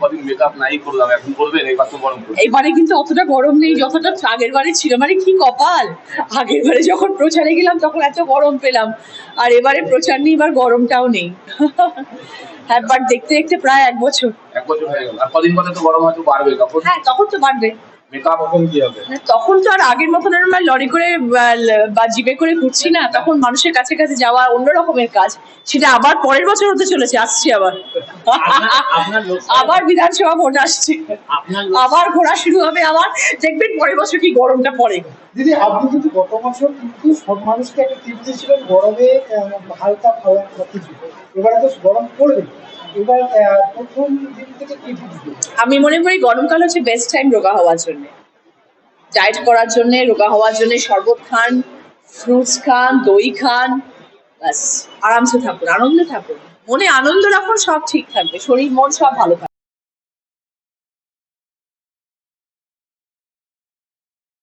কদিন মেকআপ নাই করলাম এখন এবার তো গরম এবারে কিন্তু অতটা গরম নেই যতটা আগের বারে ছিল মানে কি কপাল! আগের বারে যখন প্রচারে গেলাম তখন এত গরম পেলাম। আর এবারে প্রচার নেই এবার গরমটাও নেই। হ্যাঁ বাট দেখতে দেখতে প্রায় এক বছর। এক বছর হয়ে গেল। আর কদিন পরে তো গরম হয়তো বাড়বে তখন? হ্যাঁ তখন তো বাড়বে। মেকআপ তখন কি হবে? তখন তো আর আগের মতন আমরা লরি করে বা জিপে করে ঘুরছি না। তখন মানুষের কাছে কাছে যাওয়া অন্য রকমের কাজ। সেটা আবার পরের বছর হতে চলেছে আসছে আবার। আবার বিধানসভা ভোট আসছে। আবার ঘোরা শুরু হবে আবার। দেখবেন পরের বছর কি গরমটা পড়ে। দিদি আপনি কিন্তু গত বছর কিন্তু সব মানুষকে একটা টিপ দিয়েছিলেন গরমে হালকা খাওয়া কিছু এবারে তো গরম পড়বে। এবার প্রথম দিন থেকে কি আমি মনে করি গরমকাল হচ্ছে বেস্ট টাইম রোগা হওয়ার জন্য। ডায়েট করার জন্য রোগা হওয়ার জন্য শরবত খান ফ্রুটস খান দই খান ব্যাস আরামসে থাকুন আনন্দে থাকুন। মনে আনন্দ রাখুন সব ঠিক থাকবে। শরীর মন সব ভালো থাকবে।